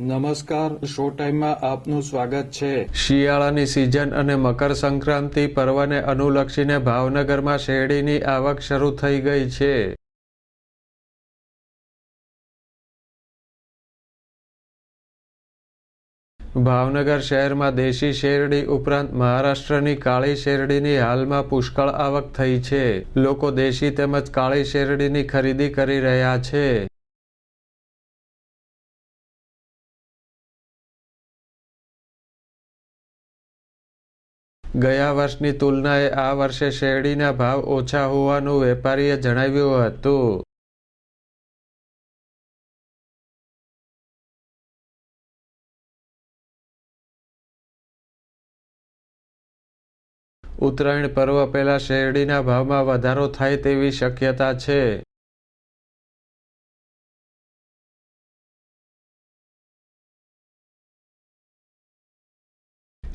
નમસ્કાર, શો ટાઈમમાં આપનું સ્વાગત છે. શિયાળાની સિઝન અને મકર સંક્રાંતિ પર્વને અનુલક્ષીને ભાવનગરમાં શેરડીની આવક શરૂ થઈ ગઈ છે. ભાવનગર શહેરમાં દેશી શેરડી ઉપરાંત મહારાષ્ટ્રની કાળી શેરડીની હાલમાં પુષ્કળ આવક થઈ છે. લોકો દેશી તેમજ કાળી શેરડીની ખરીદી કરી રહ્યા છે. ગયા વર્ષની તુલનાએ આ વર્ષે શેરડીના ભાવ ઓછા હોવાનું વેપારીએ જણાવ્યું હતું. ઉત્તરાયણ પર્વ પહેલા શેરડીના ભાવમાં વધારો થાય તેવી શક્યતા છે.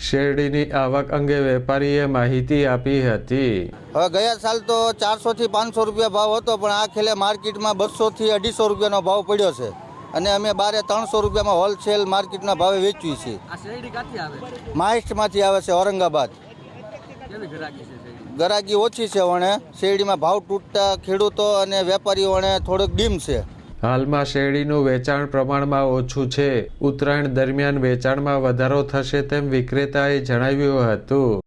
શેરડીની આવક અંગે વેપારીએ માહિતી આપી હતી. હવે ગયા સાલ તો ચારસો થી પાંચસો રૂપિયા ભાવ હતો પણ આ ખેલે માર્કેટમાં બસો થી અઢીસો રૂપિયાનો ભાવ પડ્યો છે. અને અમે બારે ત્રણસો રૂપિયામાં હોલસેલ માર્કેટના ભાવે વેચવી છીએ આવે મહારાષ્ટ્રમાંથી આવે છે ઔરંગાબાદ. છે ગરાગી ઓછી છે વણે. શેરડીમાં ભાવ તૂટતા ખેડૂતો અને વેપારીઓ વણે થોડુંક ડીમ છે. હાલમાં શેરડીનું વેચાણ પ્રમાણમાં ઓછું છે. ઉત્તરાયણ દરમિયાન વેચાણમાં વધારો થશે તેમ વિક્રેતાએ જણાવ્યું હતું.